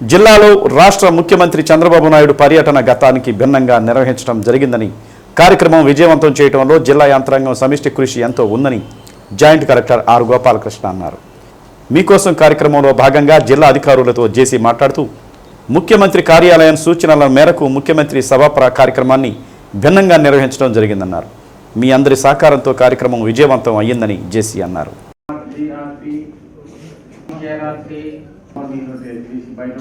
జిల్లాలో రాష్ట్ర ముఖ్యమంత్రి చంద్రబాబు నాయుడు పర్యటన గతానికి భిన్నంగా నిర్వహించడం జరిగిందని కార్యక్రమం విజయవంతం చేయడంలో జిల్లా యంత్రాంగం సమిష్టి కృషి ఎంతో ఉందని జాయింట్ కలెక్టర్ ఆర్ గోపాలకృష్ణ అన్నారు. మీకోసం కార్యక్రమంలో భాగంగా జిల్లా అధికారులతో జేసీ మాట్లాడుతూ ముఖ్యమంత్రి కార్యాలయం సూచనల మేరకు ముఖ్యమంత్రి సభాప్ర కార్యక్రమాన్ని భిన్నంగా నిర్వహించడం జరిగిందన్నారు. మీ అందరి సహకారంతో కార్యక్రమం విజయవంతం అయ్యిందని జేసీ అన్నారు. బయట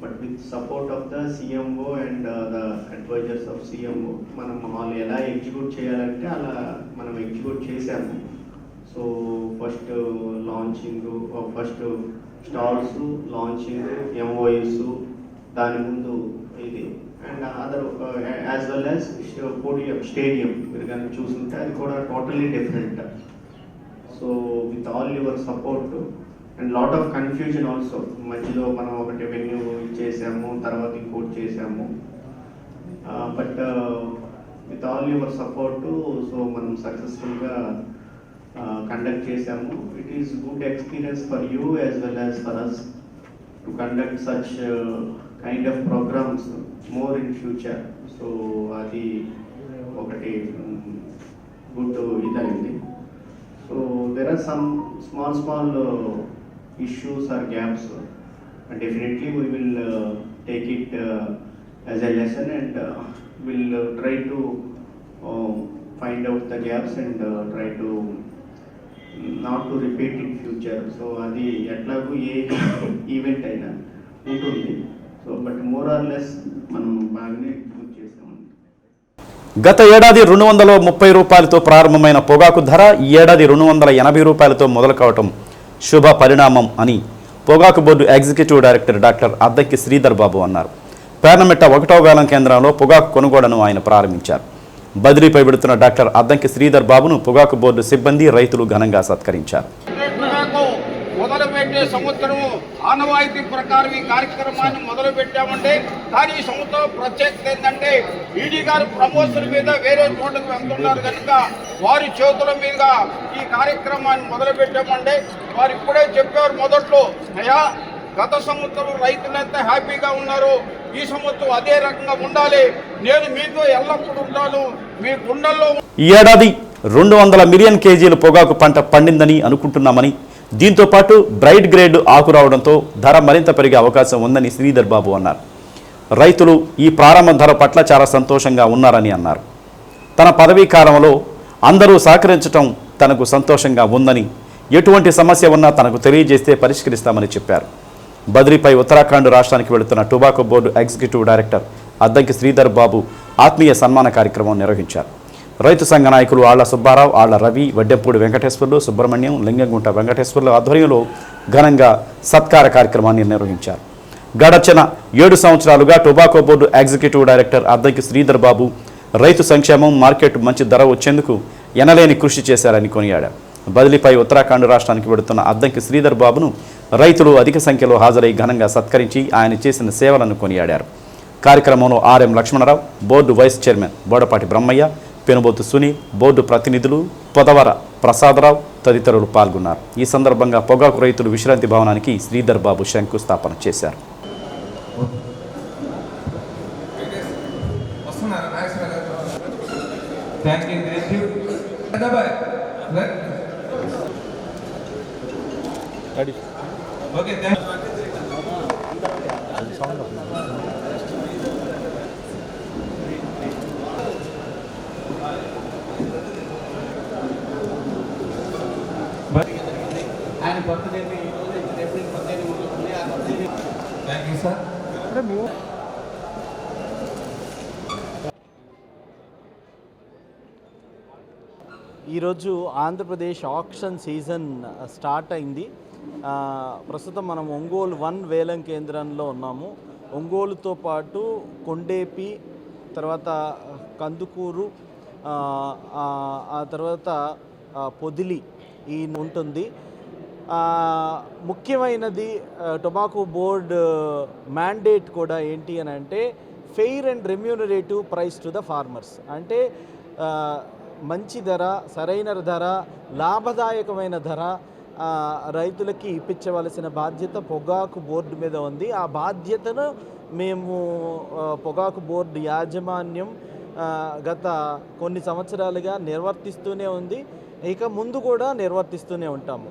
but with support of the CMO and the advisers of CMO మనం వాళ్ళు ఎలా ఎగ్జిక్యూట్ చేయాలంటే అలా మనం ఎగ్జిక్యూట్ చేసాము so first launching first stalls launching MOS దాని ముందు ఇది. And other as well as podium stadium మీరు కానీ చూసుంటే అది కూడా totally different so with all your support and lot of confusion also మధ్యలో మనం ఒకటి వెన్యూ చేసాము తర్వాత ఇంకోటి చేసాము. But with all your support so మనం సక్సెస్ఫుల్గా కండక్ట్ చేసాము. It is good experience for you as well as for us to conduct such kind of programs more in future so అది ఒకటి గుడ్ ఇదైంది. There are some small, small uh, issues or gaps. And definitely we will uh, take it uh, as a lesson and uh, we'll uh, try to uh, find out the gaps and uh, try to not to repeat in future. So అది ఎట్లాగూ ఏ event అయినా ఉంటుంది so but more or less మనం బాగానే పూర్తి చేసామండి గత ఏడాది రెండు వందల ముప్పై రూపాయలతో ప్రారంభమైన పొగాకు ధర ఈ ఏడాది రెండు వందల ఎనభై రూపాయలతో మొదలు కావటం శుభ పరిణామం అని పొగాకు board executive director doctor Addanki Sridhar Babu అన్నారు. పేర్నమిట్ట ఒకటవ వేలం కేంద్రంలో పొగాకు కొనుగోలును ఆయన ప్రారంభించారు. బదిలీపై పెడుతున్న డాక్టర్ అద్దంకి శ్రీధర్ బాబును పొగాకు బోర్డు సిబ్బంది రైతులు ఘనంగా సత్కరించారు. మొదలుపెట్టే సంవత్సరము ఆనవాయితీ ప్రకారం ఈ కార్యక్రమాన్ని మొదలుపెట్టామంటే కానీ ఈ సంవత్సరం ప్రత్యేకత ఏంటంటే ఈడీ గారు ప్రమోషన్ మీద వేరే చోటకు వెళ్తున్నారు కనుక వారి చేతుల మీద ఈ కార్యక్రమాన్ని మొదలుపెట్టామంటే వారు ఇప్పుడే చెప్పారు మొదట్లో అయ్యా గత సంవత్సరం రైతులంతా హ్యాపీగా ఉన్నారు ఈ సంవత్సరం అదే రకంగా ఉండాలి నేను మీతో ఎల్లప్పుడూ ఉంటాను మీ గుండెల్లో ఈ ఏడాది రెండు వందల మిలియన్ కేజీలు పొగాకు పంట పండిందని అనుకుంటున్నామని దీంతో పాటు బ్రైట్ గ్రేడ్ ఆకు రావడంతో ధర మరింత పెరిగే అవకాశం ఉందని శ్రీధర్ బాబు అన్నారు. రైతులు ఈ ప్రారంభ ధర పట్ల చాలా సంతోషంగా ఉన్నారని అన్నారు. తన పదవీ కాలంలో అందరూ సహకరించటం తనకు సంతోషంగా ఉందని ఎటువంటి సమస్య ఉన్నా తనకు తెలియజేస్తే పరిష్కరిస్తామని చెప్పారు. బద్రీపై ఉత్తరాఖండ్ రాష్ట్రానికి వెళుతున్న tobacco board executive director Addanki Sridhar Babu ఆత్మీయ సన్మాన కార్యక్రమం నిర్వహించారు. రైతు సంఘ నాయకులు ఆళ్ళ సుబ్బారావు ఆళ్ళ రవి వడ్డెప్పుడు వెంకటేశ్వర్లు సుబ్రహ్మణ్యం లింగంగుంట వెంకటేశ్వర్లు ఆధ్వర్యంలో ఘనంగా సత్కార కార్యక్రమాన్ని నిర్వహించారు. గడచిన ఏడు సంవత్సరాలుగా tobacco board executive director Addanki Sridhar Babu రైతు సంక్షేమం మార్కెట్ మంచి ధర వచ్చేందుకు ఎనలేని కృషి చేశారని కొనియాడారు. బదిలీపై ఉత్తరాఖండ్ రాష్ట్రానికి వెడుతున్న అద్దంకి శ్రీధర్ బాబును రైతులు అధిక సంఖ్యలో హాజరై ఘనంగా సత్కరించి ఆయన చేసిన సేవలను కొనియాడారు. కార్యక్రమంలో RM Lakshmanarao board vice chairman Bodapati Brahmaiah Penubothu Sunil board ప్రతినిధులు పొదవర ప్రసాదరావు తదితరులు పాల్గొన్నారు. ఈ సందర్భంగా పొగాకు రైతులు విశ్రాంతి భవనానికి శ్రీధర్ బాబు శంకుస్థాపన చేశారు. ఓకే థ్యాంక్ ఆయన బర్త్డే ఏప్రిల్ పద్దెనిమిది ఉంటుంది ఆ బర్త్డే థ్యాంక్ యూ సార్. ఈరోజు ఆంధ్రప్రదేశ్ ఆక్షన్ సీజన్ స్టార్ట్ అయింది. ఆ, ప్రస్తుతం మనం ఒంగోలు వన్ వేలం కేంద్రంలో ఉన్నాము. ఒంగోలుతో పాటు కొండేపి తర్వాత కందుకూరు ఆ, తర్వాత పొదిలి ఈ ఉంటుంది. ముఖ్యమైనది టొబాకో బోర్డ్ మ్యాండేట్ కూడా ఏంటి అని అంటే fair and remunerative price to the farmers అంటే మంచి ధర సరైన ధర లాభదాయకమైన ధర రైతులకి ఇప్పించవలసిన బాధ్యత పొగాకు బోర్డు మీద ఉంది. ఆ బాధ్యతను మేము పొగాకు బోర్డు యాజమాన్యం గత కొన్ని సంవత్సరాలుగా నిర్వర్తిస్తూనే ఉంది. ఇక ముందు కూడా నిర్వర్తిస్తూనే ఉంటాము.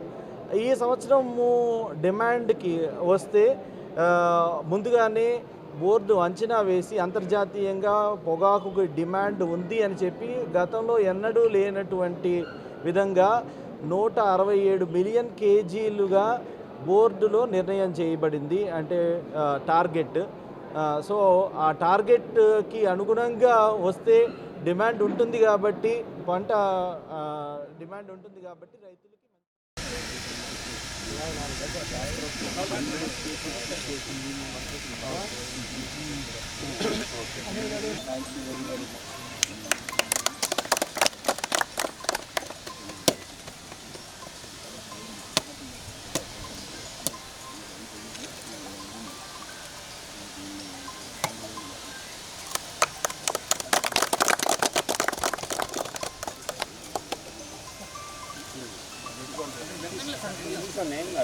ఈ సంవత్సరము డిమాండ్కి వస్తే ముందుగానే బోర్డు అంచనా వేసి అంతర్జాతీయంగా పొగాకుకు డిమాండ్ ఉంది అని చెప్పి గతంలో ఎన్నడూ లేనటువంటి విధంగా నూట అరవై ఏడు మిలియన్ కేజీలుగా బోర్డులో నిర్ణయం చేయబడింది అంటే టార్గెట్. సో ఆ టార్గెట్కి అనుగుణంగా వస్తే డిమాండ్ ఉంటుంది కాబట్టి పంట డిమాండ్ ఉంటుంది కాబట్టి రైతులకి ఓకే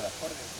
cada.